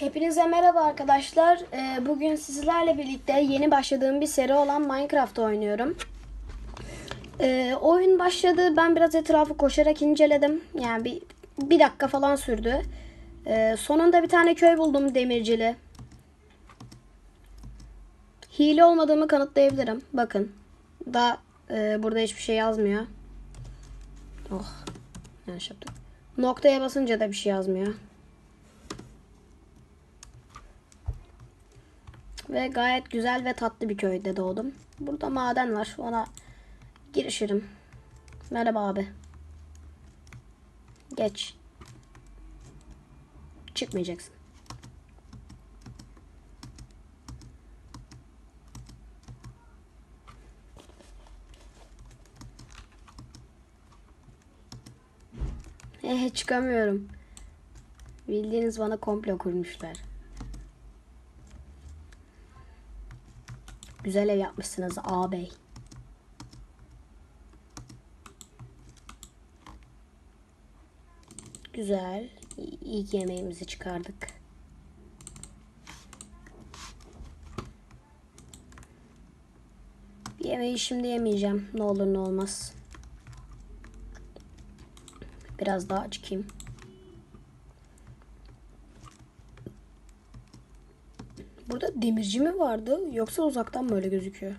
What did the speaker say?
Hepinize merhaba arkadaşlar. Ee, Bugün sizlerle birlikte yeni başladığım bir seri olan Minecraft oynuyorum. Ee, oyun başladı. Ben biraz etrafı koşarak inceledim. Yani bir, bir dakika falan sürdü. Ee, sonunda bir tane köy buldum demircili. Hile olmadığımı kanıtlayabilirim. Bakın. Da e, burada hiçbir şey yazmıyor. Oh. Yanlış yaptık. Noktaya basınca da bir şey yazmıyor. Ve gayet güzel ve tatlı bir köyde doğdum. Burada maden var. Ona girişirim. Merhaba abi. Geç. Çıkmayacaksın. Eh çıkamıyorum. Bildiğiniz bana komplo kurmuşlar. Güzel ev yapmışsınız ağabey. Güzel. İyi yemeğimizi çıkardık. Yemeği şimdi yemeyeceğim. Ne olur ne olmaz. Biraz daha acıkayım. Burada demirci mi vardı yoksa uzaktan mı öyle gözüküyor?